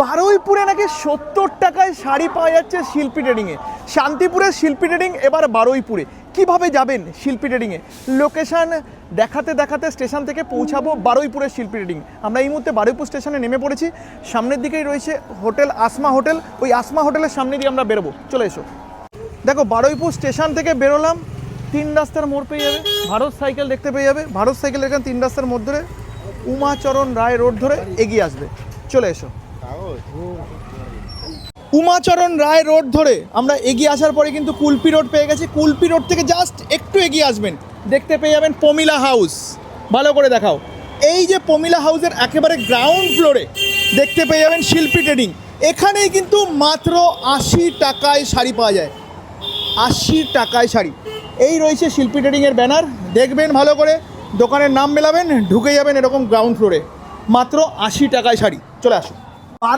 বারুইপুরে নাকি সত্তর টাকায় শাড়ি পাওয়া যাচ্ছে শিল্পী ট্রেডিংয়ে শান্তিপুরের শিল্পী ট্রেডিং এবার বারুইপুরে। কীভাবে যাবেন শিল্পী ট্রেডিংয়ে লোকেশান দেখাতে দেখাতে স্টেশন থেকে পৌঁছাবো বারুইপুরের শিল্পী ট্রেডিং আমরা এই মুহূর্তে বারুইপুর স্টেশনে নেমে পড়েছি। সামনের দিকেই রয়েছে হোটেল আসমা হোটেল। ওই আসমা হোটেলের সামনে দিয়ে আমরা বেরোবো। চলে এসো। দেখো, বারুইপুর স্টেশন থেকে বেরোলাম। তিন রাস্তার মোড় পেয়ে যাবে। ভারত সাইকেল দেখতে পেয়ে যাবে। ভারত সাইকেল এখানে তিন রাস্তার মধ্যে উমাচরণ রায় রোড ধরে এগিয়ে আসবে। চলে এসো। উমাচরণ রায় রোড ধরে আমরা এগিয়ে আসার পরে কিন্তু কুলপি রোড পেয়ে গেছি। কুলপি রোড থেকে জাস্ট একটু এগিয়ে আসবেন। দেখতে পেয়ে যাবেন পমিলা হাউস। ভালো করে দেখাও। এই যে পমিলা হাউসের একেবারে গ্রাউন্ড ফ্লোরে দেখতে পেয়ে যাবেন শিল্পী ট্রেডিং এখানেই কিন্তু মাত্র আশি টাকায় শাড়ি পাওয়া যায়। আশি টাকায় শাড়ি। এই রয়েছে শিল্পী ট্রেডিংয়ের ব্যানার দেখবেন ভালো করে। দোকানের নাম মেলাবেন, ঢুকে যাবেন এরকম গ্রাউন্ড ফ্লোরে মাত্র আশি টাকায় শাড়ি। চলে আসুন।